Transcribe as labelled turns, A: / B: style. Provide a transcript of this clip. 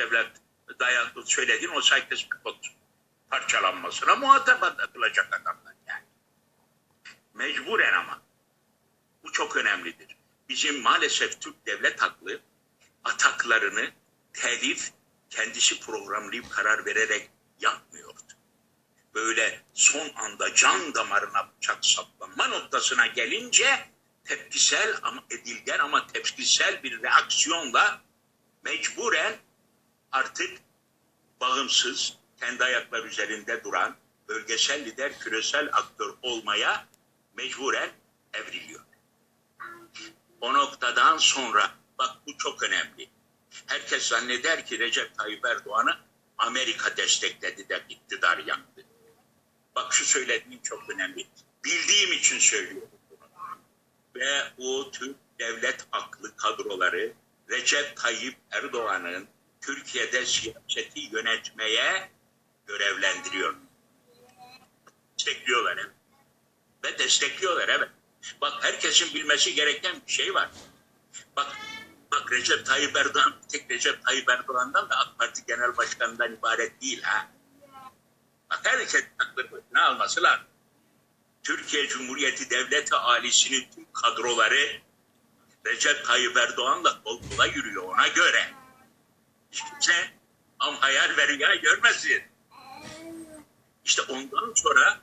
A: evvel dayanıklı söylediğin o saygısızlık parçalanmasına muhatap atılacak adamlar yani. Mecburen ama. Bu çok önemlidir. Bizim maalesef Türk devlet aklı ataklarını telif kendisi programlayıp karar vererek yapmıyordu. Böyle son anda can damarına bıçak saplanma noktasına gelince tepkisel ama edilgen ama tepkisel bir reaksiyonla mecburen artık bağımsız, kendi ayakları üzerinde duran bölgesel lider, küresel aktör olmaya mecburen evriliyor. O noktadan sonra bak bu çok önemli. Herkes zanneder ki Recep Tayyip Erdoğan'ı Amerika destekledi de iktidar yaktı. Bak şu söylediğim çok önemli. Bildiğim için söylüyorum bunu. Ve o Türk devlet aklı kadroları Recep Tayyip Erdoğan'ın Türkiye'de siyaseti yönetmeye görevlendiriyor. Destekliyorlar evet. Ve destekliyorlar evet. Bak herkesin bilmesi gereken bir şey var. Bak bak Recep Tayyip Erdoğan tek Recep Tayyip Erdoğan'dan da AK Parti Genel Başkanı'ndan ibaret değil ha. Bak herkes aklı başına alması lazım. Türkiye Cumhuriyeti Devleti ailesinin tüm kadroları Recep Tayyip Erdoğan'la kol kola yürüyor ona göre. Kimse am hayal ve rüya görmesin. İşte ondan sonra